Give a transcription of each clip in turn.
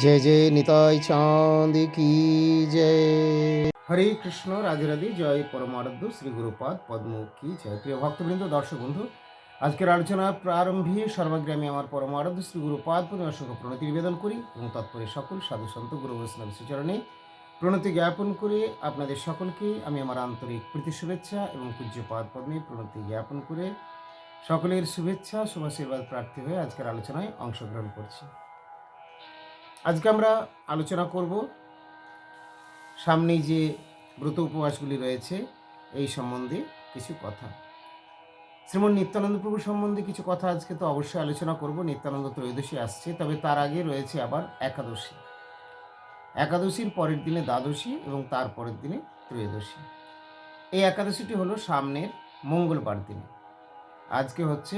জয় জয় নিতাই চাঁদ কি জয় হরে কৃষ্ণ, রাধে রাধে, জয় পরমারাধ্য, শ্রী গুরুপাদ পদ্ম কি জয় প্রিয় ভক্তবৃন্দ, দর্শক বন্ধু। আজকের আলোচনা প্রারম্ভে সর্বগ্রামী আমার পরমারাধ্য, শ্রী গুরুপাদ পূর্ণ অসংখ্য প্রণতি নিবেদন করি এবং তৎপরে সকল সাধু সন্ত, গুরু বৈষ্ণব শ্রীচরণে প্রণতি জ্ঞাপন করে আপনাদের সকলকে আমি আমার আন্তরিক প্রীতি শুভেচ্ছা এবং পূজ্যপাদ পদ্মে প্রণতি জ্ঞাপন করে সকলের শুভেচ্ছা, শুভাশীর্বাদ প্রার্থী হয়ে আজকের আলোচনায় অংশগ্রহণ করছি। আজকে আমরা আলোচনা করব সামনে যে ব্রত উপবাসগুলি রয়েছে, এই সম্বন্ধে কিছু কথা। শ্রীমন নিত্যানন্দ প্রভু সম্বন্ধে কিছু কথা আজকে তো অবশ্যই আলোচনা করব, নিত্যানন্দ ত্রয়োদশী আসছে, তবে তার আগে রয়েছে আবার একাদশী। একাদশীর পরের দিনে দ্বাদশী এবং তার পরের দিনে ত্রয়োদশী। এই একাদশীটি হলো সামনের মঙ্গলবার দিনে। আজকে হচ্ছে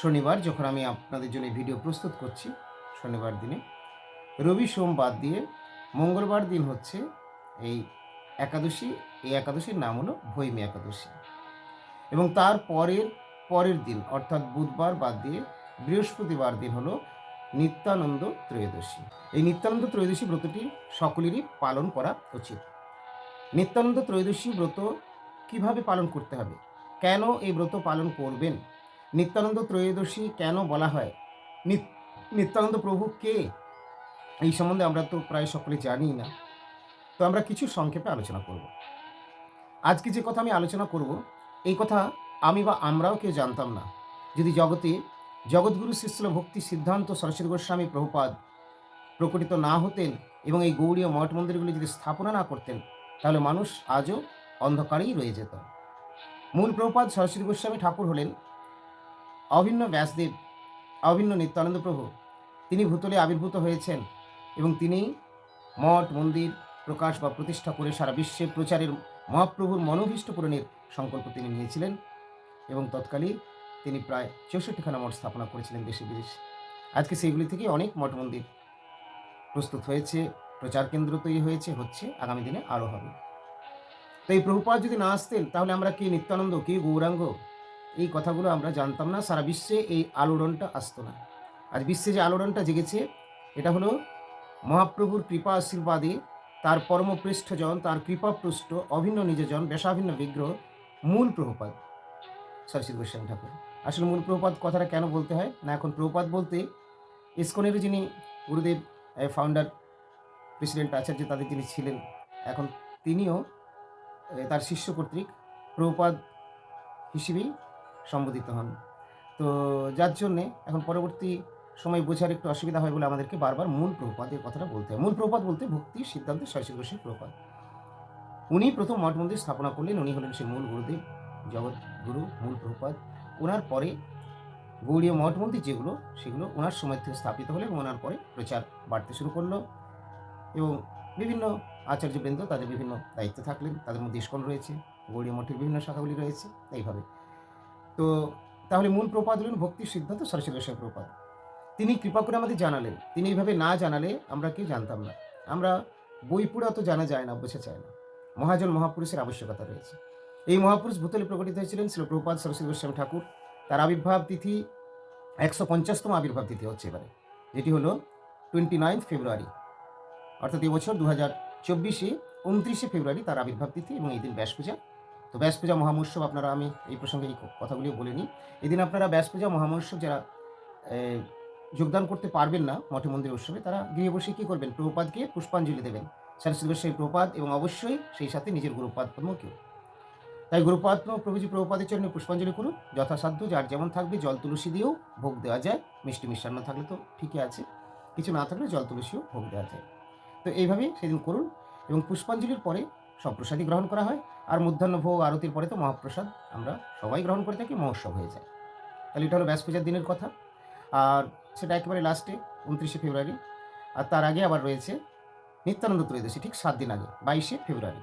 শনিবার, যখন আমি আপনাদের জন্য ভিডিও প্রস্তুত করছি। শনিবার দিনে। রবি সোম বাদ দিয়ে মঙ্গলবার দিন হচ্ছে এই একাদশী। এই একাদশীর নাম হলো ভৈমী একাদশী। এবং তার পরের পরের দিন, অর্থাৎ বুধবার বাদ দিয়ে বৃহস্পতিবার দিন হলো নিত্যানন্দ ত্রয়োদশী। এই নিত্যানন্দ ত্রয়োদশী ব্রতটি সকলেরই পালন করা উচিত। নিত্যানন্দ ত্রয়োদশী ব্রত কীভাবে পালন করতে হবে? কেন এই ব্রত পালন করবেন? নিত্যানন্দ ত্রয়োদশী কেন বলা হয়? নিত নিত্যানন্দ প্রভু কে? এই সম্বন্ধে আমরা তো প্রায় সকলে জানি না। তো আমরা কিছু সংক্ষেপে আলোচনা করব। আজকে যে কথা আমি আলোচনা করব, এই কথা আমি বা আমরাও কেউ জানতাম না। যদি জগতে জগৎগুরু শিষ্য ভক্তি সিদ্ধান্ত সরস্বতী গোস্বামী প্রভুপাদ প্রকটিত না হতেন এবং এই গৌড়ীয় মঠ মন্দিরগুলি যদি স্থাপনা না করতেন, তাহলে মানুষ আজও অন্ধকারেই রয়ে যেত। মূল প্রভুপাদ সরস্বতী গোস্বামী ঠাকুর হলেন অভিন্ন ব্যাসদেব, অভিন্ন নিত্যানন্দ প্রভু তিনি ভূতলে আবির্ভূত হয়েছেন এবং তিনি মঠ, মন্দির, প্রকাশ বা প্রতিষ্ঠা করে সারা বিশ্বে প্রচারের মহাপ্রভুর মনোভীষ্ট পূরণের সংকল্প তিনি নিয়েছিলেন এবং তৎকালীন তিনি প্রায় চৌষট্টিখানা মঠ স্থাপনা করেছিলেন দেশে বিদেশে। আজকে সেইগুলি থেকে অনেক মঠ মন্দির প্রস্তুত হয়েছে, প্রচার কেন্দ্র তৈরি হয়েছে, হচ্ছে, আগামী দিনে আরও হবে। তো এই প্রভুপাদ যদি না আসতেন, তাহলে আমরা কি নিত্যানন্দ, কি গৌরাঙ্গ? এই কথাগুলো আমরা জানতাম না, সারা বিশ্বে এই আলোড়নটা আসতো না। আজ বিশ্বে যে আলোড়নটা জেগেছে। এটা হলো মহাপ্রভুর কৃপা আশীর্বাদে তার পরমপৃষ্ঠজন তার কৃপাপৃষ্ঠ অভিন্ন নিজজন বেশাভিন্ন বিগ্রহ, মূল প্রভুপাদ। সরস্বতী গোস্বামী ঠাকুর। আসলে মূল প্রভুপাদ কথাটা কেন বলতে হয়? না, এখন প্রভুপাদ বলতে ইস্কনের যিনি গুরুদেব ফাউন্ডার প্রেসিডেন্ট আচার্য তাদের যিনি ছিলেন, এখন তিনিও তার শিষ্য কর্তৃক প্রভুপাদ হিসেবেই সম্বোধিত হন। তো যার জন্যে এখন পরবর্তী সময় বোঝার একটু অসুবিধা হয় বলে আমাদেরকে বারবার মূল প্রভুপাদের কথাটা বলতে হয়। মূল প্রভুপাদ বলতে ভক্তি, সিদ্ধান্তে শৈশব গোস্বী প্রভুপাদ। উনি প্রথম মঠ মন্দির স্থাপনা করলেন। উনি হলেন সেই মূল গুরুদেব, জগৎ গুরু, মূল প্রভুপাদ। ওনার পরে গৌড়ীয় মঠ মন্দির যেগুলো, সেগুলো ওনার সময় থেকে স্থাপিত হলে এবং ওনার পরে প্রচার বাড়তে শুরু করল এবং বিভিন্ন আচার্যবৃন্দ তাদের বিভিন্ন দায়িত্বে থাকলেন। তাদের মধ্যে ইস্কন রয়েছে, গৌড়ীয় মঠের বিভিন্ন শাখাগুলি রয়েছে, এইভাবে। তো তাহলে মূল প্রপাদ হলেন ভক্তি, সিদ্ধান্ত, সরস্বতী প্রপাদ তিনি কৃপা করে আমাদের জানালেন। তিনি এইভাবে না জানালে আমরা কি জানতাম না। আমরা বই পড়ে অত জানা যায় না, বোঝা যায় না। মহাজন মহাপুরুষের আবশ্যকতা রয়েছে। এই মহাপুরুষ ভূতলে প্রকটিত হয়েছিলেন ছিল প্রভুপাদ সরস্বতী গোস্বামী ঠাকুর। তার আবির্ভাব তিথি একশো পঞ্চাশতম আবির্ভাব তিথি হচ্ছে এবারে, যেটি হলো টোয়েন্টি নাইন ফেব্রুয়ারি অর্থাৎ এবছর দু হাজার চব্বিশে উনত্রিশে ফেব্রুয়ারি তার আবির্ভাব তিথি এবং এই দিন ব্যাস পূজা। তো ব্যাস পূজা মহামোৎসব আপনারা, আমি এই প্রসঙ্গে এই কথাগুলিও বলে নিই। এদিন আপনারা ব্যাস পূজা মহামোৎসব যারা যোগদান করতে পারবেন না মঠে মন্দির উৎসবে, তারা গৃহে বসে কী করবেন? প্রভুপাদকে পুষ্পাঞ্জলি দেবেন। সরস্বতী গোস্বামী প্রপাদ এবং অবশ্যই সেই সাথে নিজের গুরুপাদ পদ্মকেও। তাই গুরুপাদ প্রভুজি প্রভুপাদের চরণে পুষ্পাঞ্জলি করুন। যথাসাধ্য যার যেমন থাকবে জল তুলসী দিয়েও ভোগ দেওয়া যায়। মিষ্টি মিষ্টান্ন থাকলে তো ঠিকই আছে। কিছু না থাকলে জল তুলসীও ভোগ দেওয়া যায়। তো এইভাবেই সেদিন করুন এবং পুষ্পাঞ্জলির পরে সব প্রসাদই গ্রহণ করা হয়। আর মধ্যাহ্ন ভোগ, আরতির পরে তো মহাপ্রসাদ আমরা সবাই গ্রহণ করে থাকি, মহোৎসব হয়ে যায়। তাহলে এটা হলো ব্যাস পূজার দিনের কথা। আর সেটা একেবারে লাস্টে উনত্রিশে ফেব্রুয়ারি। আর তার আগে আবার রয়েছে নিত্যানন্দ ত্রয়োদশী, ঠিক সাত দিন আগে, বাইশে ফেব্রুয়ারি।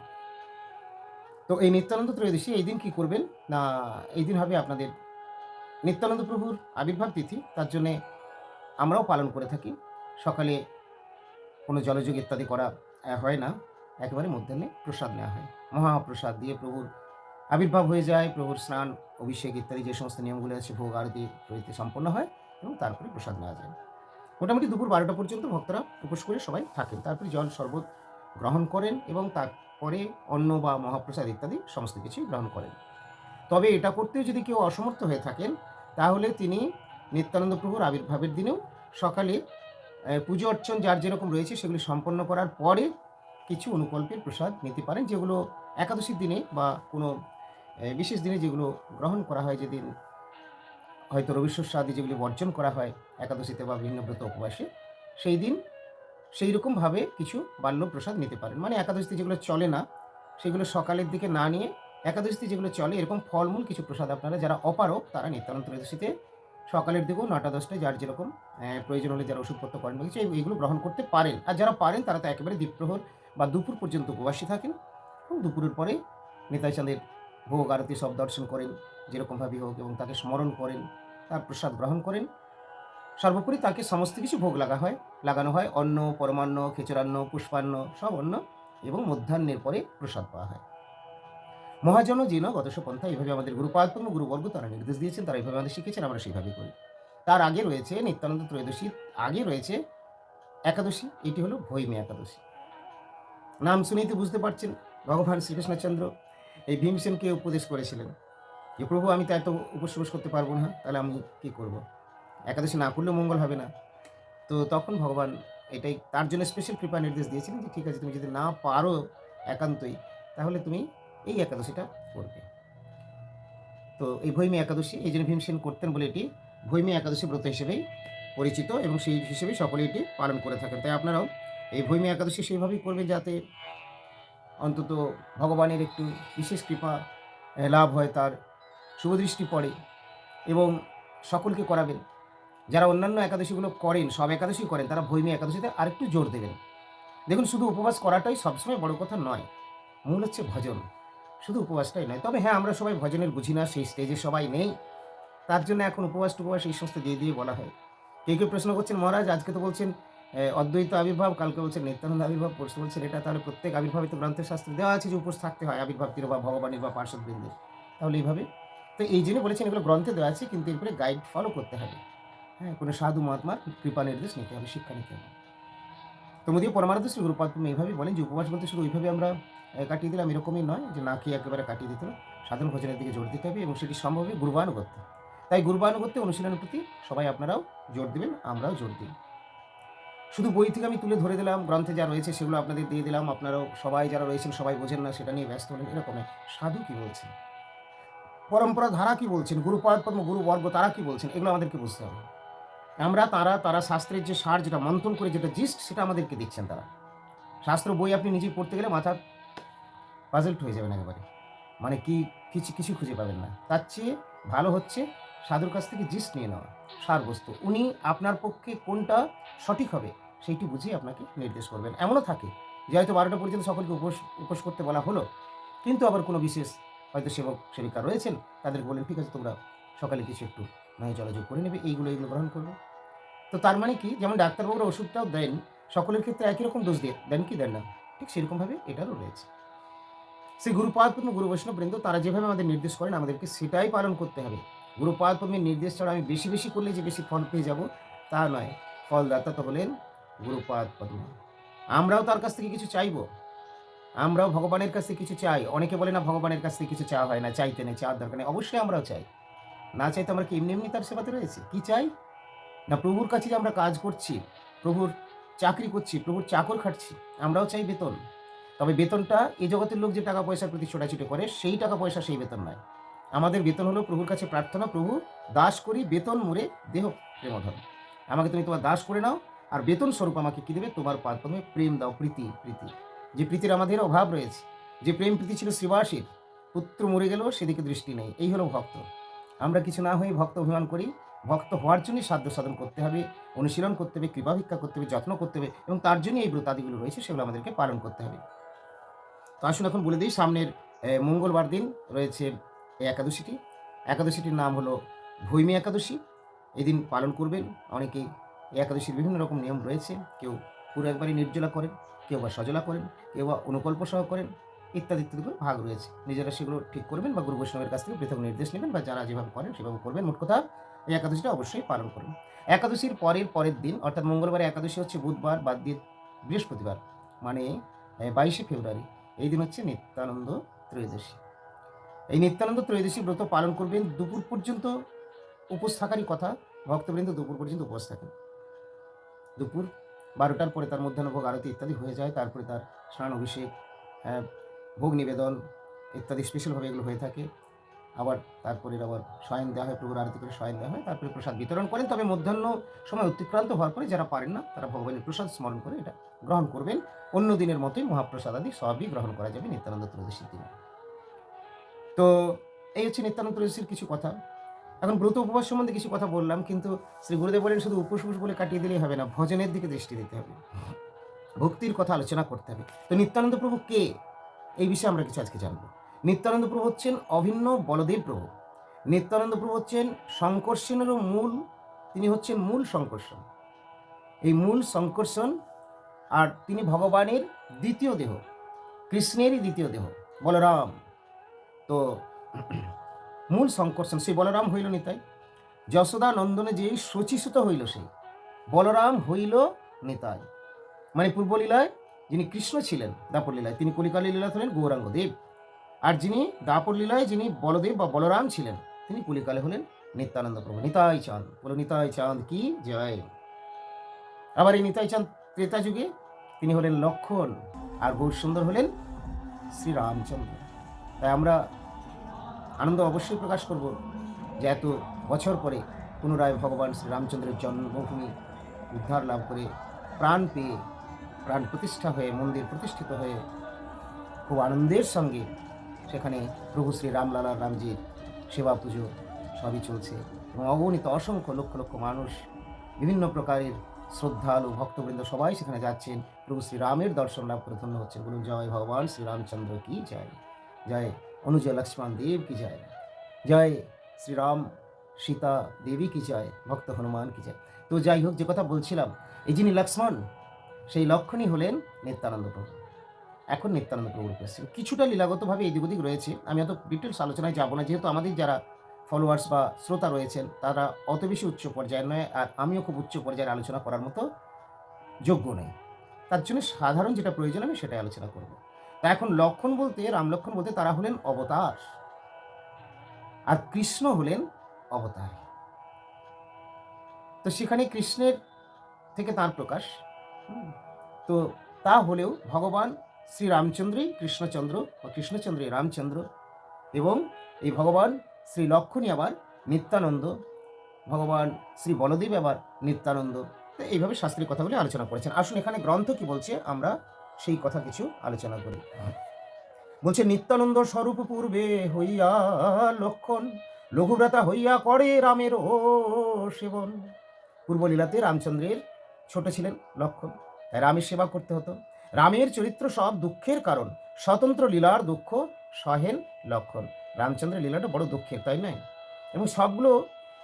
তো এই নিত্যানন্দ ত্রয়োদশী এই দিন কী করবেন? না, এই দিন হবে আপনাদের নিত্যানন্দ প্রভুর আবির্ভাব তিথি। তার জন্যে আমরাও পালন করে থাকি। সকালে কোনো জলযোগ ইত্যাদি করা হয় না। একেবারে মধ্যাহ্নে প্রসাদ নেওয়া হয়। মহাপ্রসাদ দিয়ে প্রভুর আবির্ভাব হয়ে যায়। প্রভুর স্নান, অভিষেক ইত্যাদি যে সমস্ত নিয়মগুলো আছে, ভোগ, আরতি প্রভৃতি সম্পন্ন হয়। এবং তারপরে প্রসাদ নেওয়া যায়। মোটামুটি দুপুর বারোটা পর্যন্ত ভক্তরা উপোস করে সবাই থাকেন। তারপরে জল শরবত গ্রহণ করেন এবং তারপরে অন্ন বা মহাপ্রসাদ ইত্যাদি সমস্ত কিছুই গ্রহণ করেন। তবে এটা করতেও যদি কেউ অসমর্থ হয়ে থাকেন, তাহলে তিনি নিত্যানন্দ প্রভুর আবির্ভাবের দিনেও সকালে পুজো অর্চন যার যেরকম রয়েছে সেগুলি সম্পন্ন করার পরে কিছু অনুকল্পের প্রসাদ নিতে পারেন, যেগুলো একাদশীর দিনে বা কোনো বিশেষ দিনে যেগুলো গ্রহণ করা হয় যেদিন হয়তো রবিশস্য আদি যেগুলি বর্জন করা হয় একাদশীতে বা বিভিন্ন ব্রত উপবাসে, সেই দিন সেই রকমভাবে কিছু বাল্য প্রসাদ নিতে পারেন। মানে একাদশীতে যেগুলো চলে না, সেগুলো সকালের দিকে না নিয়ে একাদশীতে যেগুলো চলে, এরকম ফলমূল কিছু প্রসাদ আপনারা যারা অপারক তারা নিত্যানন্দ ত্রয়োদশীতে সকালের দিকেও নটা, দশটায় যার যেরকম প্রয়োজন হলে যারা ওষুধপত্র করেন বা কিছু, এই- এইগুলো গ্রহণ করতে পারেন। আর যারা পারেন, তারা তো একেবারে দ্বীপ্রহর বা দুপুর পর্যন্ত উপবাসী থাকেন এবং দুপুরের পরে নেতাই চাঁদের ভোগ, আরতি সব দর্শন করেন। যেরকমভাবে হোক এবং তাকে স্মরণ করেন, তার প্রসাদ গ্রহণ করেন। সর্বোপরি তাকে সমস্ত কিছু ভোগ লাগা হয়, লাগানো হয়। অন্ন, পরমান্ন, খেচুরান্ন, পুষ্পান্ন, সব অন্ন এবং মধ্যাহ্নের পরে প্রসাদ পাওয়া হয়। মহাজন জিন গতশ পন্থা এইভাবে আমাদের গুরুপাদপূর্ণ গুরুবর্গ তারা নির্দেশ দিয়েছেন, তারা এইভাবে আমাদের শিখেছেন, আমরা সেইভাবেই করি। তার আগে রয়েছে নিত্যানন্দ ত্রয়োদশী, আগে রয়েছে একাদশী, এটি হলো ভৈমী একাদশী। নাম শুনেই তো বুঝতে পারছেন, ভগবান শ্রীকৃষ্ণচন্দ্র এই ভীমসেনকে উপদেশ করেছিলেন। যে প্রভু, আমি তো এত উপোস উপোস করতে পারব না, তাহলে আমি কি করব? একাদশী না করলেও মঙ্গল হবে না। তো তখন ভগবান এটাই, তার জন্য স্পেশাল কৃপা নির্দেশ দিয়েছিলেন যে, ঠিক আছে, তুমি যদি না পারো একান্তই, তাহলে তুমি এই একাদশীটা করবে। তো এই ভৈমী একাদশী, এই জন্য ভীমসেন করতেন বলে এটি ভৈমী একাদশী ব্রত হিসেবেই পরিচিত এবং সেই হিসেবেই সকলে এটি পালন করে থাকেন। তাই আপনারাও এই ভৈমী একাদশী সেইভাবেই করবেন যাতে অন্তত ভগবানের একটু বিশেষ কৃপা লাভ হয় তার শুভদৃষ্টি পড়ে এবং সকলকে করাবেন। যারা অন্যান্য একাদশীগুলো করেন, সব একাদশী করেন, তারা ভৈমী একাদশীতে আরেকটু জোর দেবেন। দেখুন, শুধু উপবাস করাটাই সবসময় বড় কথা নয়, মূল হচ্ছে ভজন। শুধু উপবাসটাই নয়, তবে হ্যাঁ আমরা সবাই ভজনের বুঝি না, সেই স্টেজে সবাই নেই। তার জন্য এখন উপবাস টুপবাস এই সমস্ত দিয়ে দিয়ে বলা হয়। কেউ কেউ প্রশ্ন করছেন মহারাজ? আজকে তো বলছেন অদ্বৈত আবির্ভাব, কালকে বলছেন নিত্যানন্দ আবির্ভাব, পরশু বলছেন এটা। তাহলে প্রত্যেক আবির্ভাবিত গ্রন্থের শাস্ত্রে দেওয়া আছে যে উপোস থাকতে হয়, আবির্ভাব তীর বা ভগবানের বা পার্শ্বদ বৃন্দের তাহলে এইভাবে তো এই জন্য বলেছেন, এগুলো গ্রন্থে দেওয়া আছে, কিন্তু এরপরে গাইড ফলো করতে হবে। হ্যাঁ কোনো সাধু মহাত্মার কৃপা নির্দেশ নিতে হবে, শিক্ষা নিতে হবে। তো মোদী পরমারাধ্য শ্রী গুরুপাদ এইভাবেই বলেন যে, উপবাস বলতে শুধু ওইভাবে আমরা কাটিয়ে দিলাম এরকমই নয় যে, না খেয়ে একেবারে কাটিয়ে দিতে হবে, সাধন ভোজনের দিকে জোর দিতে হবে এবং সেটি সম্ভব হবে গুরুবানুগত্যে। তাই গুরুবানুগত্যে অনুশীলনের প্রতি সবাই আপনারাও জোর দেবেন, আমরাও জোর দিই। শুধু বই থেকে আমি তুলে ধরে দিলাম, গ্রন্থে যা রয়েছে সেগুলো আপনাদের দিয়ে দিলাম, আপনারাও সবাই যারা রয়েছেন সবাই বোঝেন না, সেটা নিয়ে ব্যস্ত হলেন এরকমই সাধু কি বলছেন? পরম্পরা ধারা কি বলছেন? গুরুপাদ পদ্ম গুরুবর্গ তারা কি বলছেন? এগুলো আমাদেরকে বুঝতে হবে। আমরা, তারা তারা শাস্ত্রের যে সার, যেটা মন্থন করে, যেটা জিস্ট, সেটা আমাদেরকে দিচ্ছেন তারা। শাস্ত্র বই আপনি নিজেই পড়তে গেলে মাথা পাজেল্ট হয়ে যাবেন একেবারে। মানে কি, কিছু কিছু খুঁজে পাবেন না। তার চেয়ে ভালো হচ্ছে সাধুর কাছ থেকে জিস্ট নিয়ে নেওয়া, সার বস্তু। উনি আপনার পক্ষে কোনটা সঠিক হবে, সেইটি বুঝিয়ে আপনাকে নির্দেশ করবেন। এমনও থাকে যে হয়তো বারোটা পর্যন্ত সকলকে উপোস উপোস করতে বলা হলো, কিন্তু আবার কোনো বিশেষ হয়তো সেবক, সেবিকা রয়েছেন, তাদেরকে বলেন ঠিক আছে, তোমরা সকালে কিছু একটু নয় জলযোগ করে নেবে, এইগুলো এইগুলো গ্রহণ করবে। তো তার মানে কি, যেমন ডাক্তারবাবুরা ওষুধটাও দেন, সকলের ক্ষেত্রে একই রকম ডোজ দিয়ে, দেন কি, দেন না, ঠিক সেরকমভাবে এটারও রয়েছে। সেই গুরুপাদ পদ্ম গুরু বৈষ্ণব বৃন্দ তারা যেভাবে আমাদের নির্দেশ করেন, আমাদেরকে সেটাই পালন করতে হবে। গুরুপাদ পদ্মের নির্দেশ ছাড়া আমি বেশি বেশি করলে যে বেশি ফল পেয়ে যাব, তা নয়। ফলদাতা তো হলেন গুরুপাদ আমরাও তার কাছ থেকে কিছু চাইব। আমরাও ভগবানের কাছে কিছু চাই। অনেকে বলে না ভগবানের কাছ থেকে কিছু চাওয়া হয় না, চাইতে নেই, চাওয়ার দরকার নেই। অবশ্যই আমরাও চাই। না চাইতে আমরা কি এমনি এমনি তার সেবাতে রয়েছে? কি চাই? না, প্রভুর কাছে যে আমরা কাজ করছি, প্রভুর চাকরি করছি, প্রভুর চাকর খাটছি, আমরাও চাই বেতন। তবে বেতনটা এই জগতের লোক যে টাকা পয়সার প্রতি ছোটাছুটি করে, সেই টাকা পয়সা সেই বেতন নয়। আমাদের বেতন হলো প্রভুর কাছে প্রার্থনা, প্রভু দাস করি, বেতন মুরে দেহ প্রেমধন। আমাকে তুমি তোমার দাস করে নাও, আর বেতন স্বরূপ আমাকে কী দেবে? তোমার পাদপমে প্রেম দাও, প্রীতি প্রীতি। যে প্রীতির আমাদের অভাব রয়েছে, যে প্রেম প্রীতি ছিল শ্রীবাসীর, পুত্র মরে গেল সেদিকে দৃষ্টি নেই। এই হলো ভক্ত। আমরা কিছু না হয়ে ভক্ত অভিমান করি, ভক্ত হওয়ার জন্যই সাধ্য সাধন করতে হবে, অনুশীলন করতে হবে, কৃপা ভিক্ষা করতে হবে, যত্ন করতে হবে এবং তার জন্যই এই ব্রতাদিগুলো রয়েছে, সেগুলো আমাদেরকে পালন করতে হবে। তো আসুন এখন বলে দিই, সামনের মঙ্গলবার দিন রয়েছে এই একাদশীটি। একাদশীটির নাম হলো ভৈমী একাদশী। এই দিন পালন করবেন। অনেকেই একাদশীর বিভিন্ন রকম নিয়ম রয়েছে। কেউ পুরো একবারই নির্জলা করেন। কেউ বা সজলা করেন, কেউ বা অনুকল্প সহ করেন, ইত্যাদি ইত্যাদি করে ভাগ রয়েছে। নিজেরা সেগুলো ঠিক করবেন বা গুরু বৈষ্ণবের কাছ থেকে পৃথক নির্দেশ নেবেন বা যারা যেভাবে করেন সেভাবে করবেন। মোট কথা, এই একাদশীটা অবশ্যই পালন করুন। একাদশীর পরের পরের দিন, অর্থাৎ মঙ্গলবার একাদশী হচ্ছে বুধবার বাদ দিয়ে বৃহস্পতিবার মানে বাইশে ফেব্রুয়ারি। এই দিন হচ্ছে নিত্যানন্দ ত্রয়োদশী। এই নিত্যানন্দ ত্রয়োদশী ব্রত পালন করবেন, দুপুর পর্যন্ত উপোস থাকারই কথা, ভক্তবৃন্দ দুপুর পর্যন্ত উপোস থাকেন। দুপুর বারোটার পরে তার মধ্যাহ্নভোগ আরতি ইত্যাদি হয়ে যায়। তারপরে তার স্নান অভিষেক আহ, ভোগ নিবেদন ইত্যাদি স্পেশালভাবে এগুলো হয়ে থাকে। আবার তারপরে আবার শয়ন দেওয়া হয় প্রভুর আরতি করে শয়ন দেওয়া হয় তারপরে প্রসাদ বিতরণ করেন। তবে মধ্যাহ্ন সময় অতিক্রান্ত হওয়ার পরে যারা পারেন না তারা ভগবানের প্রসাদ স্মরণ করে এটা গ্রহণ করবেন। অন্য দিনের মতোই মহাপ্রসাদ আদি সবই গ্রহণ করা যাবে নিত্যানন্দ ত্রয়োদশীর দিনে। তো এই হচ্ছে নিত্যানন্দ ত্রয়োদশীর কিছু কথা। এখন ব্রত উপবাস সম্বন্ধে কিছু কথা বললাম, কিন্তু শ্রী গুরুদেব বলেন শুধু উপোস বলে কাটিয়ে দিলেই হবে না, ভজনের দিকে দৃষ্টি দিতে হবে। ভক্তির কথা আলোচনা করতে হবে। তো নিত্যানন্দ প্রভু কে? এই বিষয়ে আমরা কিছু আজকে জানব। নিত্যানন্দ প্রভু হচ্ছেন অভিন্ন বলদেব প্রভু। নিত্যানন্দ প্রভু হচ্ছেন শঙ্কর্ষণেরও মূল, তিনি হচ্ছেন মূল শঙ্কর্ষণ এই মূল শঙ্কর্ষণ আর তিনি ভগবানের দ্বিতীয় দেহ, কৃষ্ণেরই দ্বিতীয় দেহ, বলরাম। তো মূল সংকর্ষণ সেই বলরাম হইল নিতাই যশোদা নন্দনে যেই শচীসুত হইল সেই, বলরাম হইল নিতাই মানে পূর্বলীলায় যিনি কৃষ্ণ ছিলেন, দাপর লীলায়, তিনি কলিকালী লীলা হলেন গৌরাঙ্গ দেব আর যিনি দাপর লীলায় যিনি বলদেব বা বলরাম ছিলেন, তিনি কলিকালে হলেন নিত্যানন্দ প্রভু। নিতাই চাঁদ, বলো নিতাই চাঁদ কি জয়। আবার এই নিতাই চাঁদ ত্রেতা যুগে তিনি হলেন লক্ষণ আর গৌর সুন্দর হলেন শ্রীরামচন্দ্র। তাই আমরা আনন্দ অবশ্যই প্রকাশ করব। যে এত বছর পরে পুনরায় ভগবান শ্রীরামচন্দ্রের জন্মভূমি উদ্ধার লাভ করে প্রাণ পেয়ে, প্রাণ প্রতিষ্ঠা হয়ে, মন্দির প্রতিষ্ঠিত হয়ে খুব আনন্দের সঙ্গে সেখানে প্রভু শ্রী রামলালা রামজির সেবা পুজো সবই চলছে এবং অগণিত অসংখ্য লক্ষ লক্ষ মানুষ, বিভিন্ন প্রকারের শ্রদ্ধালু, ভক্তবৃন্দ সবাই সেখানে যাচ্ছেন। প্রভু শ্রীরামের দর্শন লাভ করে ধন্য হচ্ছেন। বলুন, জয় ভগবান শ্রীরামচন্দ্র কি জয়? জয় অনুজয় লক্ষ্মণ দেব কি জয়? জয় শ্রীরাম সীতা দেবী কি জয়? ভক্ত হনুমান কি জয়? তো যাই হোক, যে কথা বলছিলাম, এই যিনি লক্ষ্মণ, সেই লক্ষণই হলেন নিত্যানন্দ প্রভু। এখন নিত্যানন্দ প্রভুর এসেছেন কিছুটা লীলাগতভাবে এদিক ওদিক রয়েছে। আমি অত ডিটেলস আলোচনায় যাব না, যেহেতু আমাদের যারা ফলোয়ার্স বা শ্রোতা রয়েছেন, তারা অত বেশি উচ্চ পর্যায়ের নয়, আর আমিও খুব উচ্চ পর্যায়ের আলোচনা করার মতো যোগ্য নেই। তার জন্য সাধারণ যেটা প্রয়োজন আমি সেটাই আলোচনা করব। তা এখন লক্ষণ বলতে, রাম লক্ষণ বলতে তারা হলেন অবতার। আর কৃষ্ণ হলেন অবতার। তো সেখানে কৃষ্ণের থেকে তার প্রকাশ। তো তা হলেও ভগবান শ্রী রামচন্দ্রই কৃষ্ণচন্দ্র বা কৃষ্ণচন্দ্রই রামচন্দ্র এবং এই ভগবান শ্রী লক্ষণই আবার নিত্যানন্দ, ভগবান শ্রী বলদেব আবার নিত্যানন্দ। এইভাবে শাস্ত্রীয় কথাগুলি আলোচনা করেছেন। আসুন এখানে গ্রন্থ কি বলছে আমরা সেই কথা কিছু আলোচনা করি। বলছে, নিত্যানন্দ স্বরূপ পূর্বে হইয়া লক্ষণ, লঘুব্রতা হইয়া করে রামের ও সেবন। পূর্বলীলাতে রামচন্দ্রের ছোট ছিলেন লক্ষণ, তাই রামের সেবা করতে হতো। রামের চরিত্র সব দুঃখের কারণ, স্বতন্ত্র লীলার দুঃখ সহেন লক্ষণ। রামচন্দ্রের লীলাটা বড় দুঃখের, তাই নয়? এবং সবগুলো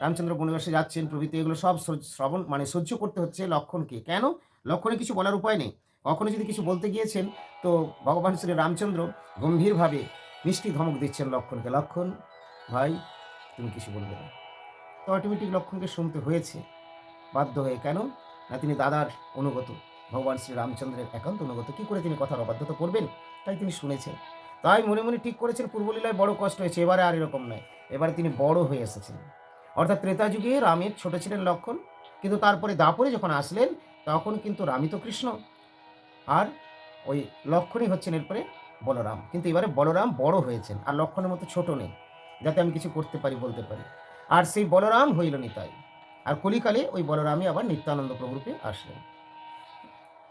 রামচন্দ্র বনবাসে যাচ্ছেন, প্রভৃতি এগুলো সব শ্রবণ মানে সহ্য করতে হচ্ছে লক্ষণকে। কেন? লক্ষণে কিছু বলার উপায় নেই। কখনো যদি কিছু বলতে গিয়েছেন, তো ভগবান শ্রী রামচন্দ্র গম্ভীরভাবে মিষ্টি ধমক দিচ্ছেন লক্ষণকে। লক্ষণ, ভাই, তুমি কিছু বলবে না। তো অটোমেটিক লক্ষণকে শুনতে হয়েছে। বাধ্য হয়ে কেন? না তিনি দাদার অনুগত। ভগবান শ্রী রামচন্দ্রের একান্ত অনুগত। কী করে তিনি কথার অবাধ্যতা করবেন? তাই তিনি শুনেছেন। তাই মনে মনে ঠিক করেছেন, পূর্বলীলায় বড় কষ্ট হয়েছে, এবারে আর এরকম নয়। এবারে তিনি বড় হয়ে এসেছেন। অর্থাৎ ত্রেতা যুগে রামের ছোট ছিলেন লক্ষণ, কিন্তু তারপরে দাপরে যখন আসলেন, তখন কিন্তু রামই তো কৃষ্ণ। আর ওই লক্ষণই হচ্ছেন এরপরে বলরাম। কিন্তু এবারে বলরাম বড় হয়েছেন, আর লক্ষণের মতো ছোট নেই, যাতে আমি কিছু করতে পারি, বলতে পারি। আর সেই বলরাম হইল নিতাই আর কলিকালে ওই বলরামই আবার নিত্যানন্দ প্রভুরূপে আসলেন।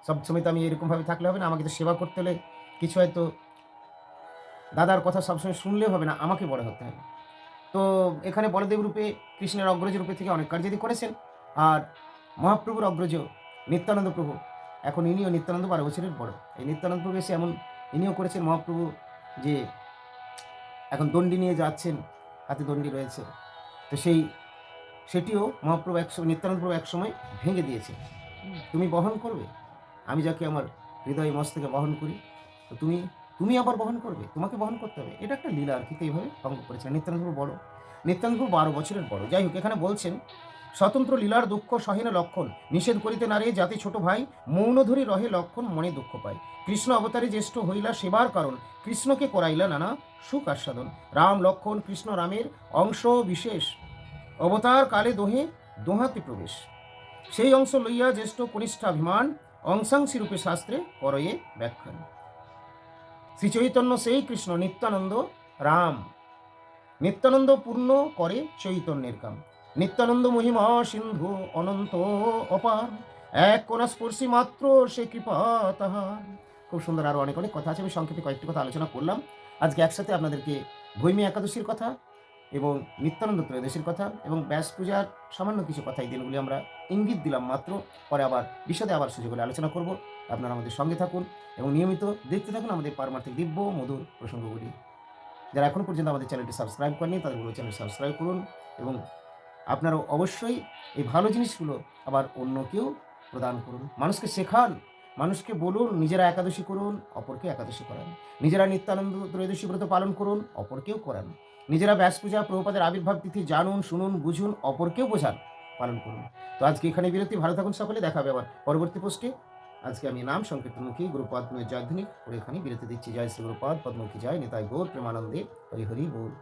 সবসময় তো আমি এরকমভাবে থাকলে হবে না, আমাকে তো সেবা করতে হলে কিছু হয়তো দাদার কথা সবসময় শুনলেও হবে না, আমাকে বড় হতে হবে। তো এখানে বলদেব রূপে, কৃষ্ণের অগ্রজ রূপে থেকে অনেক কার্যাদি করেছেন। আর মহাপ্রভুর অগ্রজ নিত্যানন্দ প্রভু এখন ইনিও নিত্যানন্দ বারো বছরের বড়। এই নিত্যানন্দ প্রভু এসে এমন, ইনিও করেছেন মহাপ্রভু যে এখন দণ্ডি নিয়ে যাচ্ছেন, হাতে দণ্ডি রয়েছে। তো সেই, সেটিও মহাপ্রভু এক সময়, নিত্যানন্দ প্রভু এক সময় ভেঙে দিয়েছে। তুমি বহন করবে? আমি যাকে আমার হৃদয় মস্তকে বহন করি, তো তুমি তুমি আবার বহন করবে? তোমাকে বহন করতে হবে। এটা একটা লীলা আর কি, তো এইভাবে ভঙ্গ করেছিলেন নিত্যানন্দ প্রভু বড়। নিত্যানন্দ বারো বছরের বড়। যাই হোক, এখানে বলছেন স্বতন্ত্র লীলার দুঃখ সহেন লক্ষণ। নিষেধ করিতে নারে জাতি ছোট ভাই, মৌন ধরি রহে লক্ষণ মনে দুঃখ পায়। কৃষ্ণ অবতারে জ্যেষ্ঠ হইলা সেবার কারণ, কৃষ্ণকে করাইলা নানা সুখ আস্বাদন। রাম লক্ষণ, কৃষ্ণ রামের অংশ বিশেষ। অবতার কালে দোহে দোহাতে প্রবেশ। সেই অংশ লইয়া জ্যেষ্ঠ কনিষ্ঠাভিমান অংশাংশী রূপে শাস্ত্রে করয়ে ব্যাখ্যান। শ্রী চৈতন্য সেই কৃষ্ণ নিত্যানন্দ রাম। নিত্যানন্দ পূর্ণ করে চৈতন্যের কাম। নিত্যানন্দ মহিমা সিন্ধু অনন্ত অপার। এক কোনা স্পর্শী মাত্র, সে কৃপা তাহার। খুব সুন্দর আরও অনেক অনেক কথা আছে। আমি সংক্ষেপে কয়েকটি কথা আলোচনা করলাম। আজকে একসাথে আপনাদেরকে ভৈমী একাদশীর কথা এবং নিত্যানন্দ ত্রয়োদশীর কথা এবং ব্যাস পূজার সামান্য কিছু কথা এই দিনগুলি আমরা ইঙ্গিত দিলাম মাত্র। পরে আবার বিশদে আবার সুযোগ হলে আলোচনা করব। আপনারা আমাদের সঙ্গে থাকুন এবং নিয়মিত দেখতে থাকুন আমাদের পারমার্থিক দিব্য মধুর প্রসঙ্গগুলি। যারা এখনও পর্যন্ত আমাদের চ্যানেলটি সাবস্ক্রাইব করেনি তাদের চ্যানেল সাবস্ক্রাইব করুন এবং আপনারাও অবশ্যই এই ভালো জিনিসগুলো আবার অন্যকেও প্রদান করুন। মানুষকে শেখান, মানুষকে বলুন, নিজেরা একাদশী করুন, অপরকে একাদশী করান। নিজেরা নিত্যানন্দ ত্রয়োদশী ব্রত পালন করুন, অপরকেও করান। নিজেরা ব্যাস পূজা, প্রভুপাদের আবির্ভাব তিথি জানুন, শুনুন, বুঝুন, অপরকেও বোঝান, পালন করুন। তো আজকে এখানে বিরতি, ভালো থাকুন সকলে, দেখা হবে আবার পরবর্তী পোস্টে। আজকে আমি নাম সংকীর্তনমুখী গুরুপাদ জয়ধ্বনি করে এখানে বিরতি দিচ্ছি। জয় শ্রী গুরুপাদ, পদ্মমুখী, জয় নেতাই গৌর, প্রেমানন্দে, হরি হরি বল।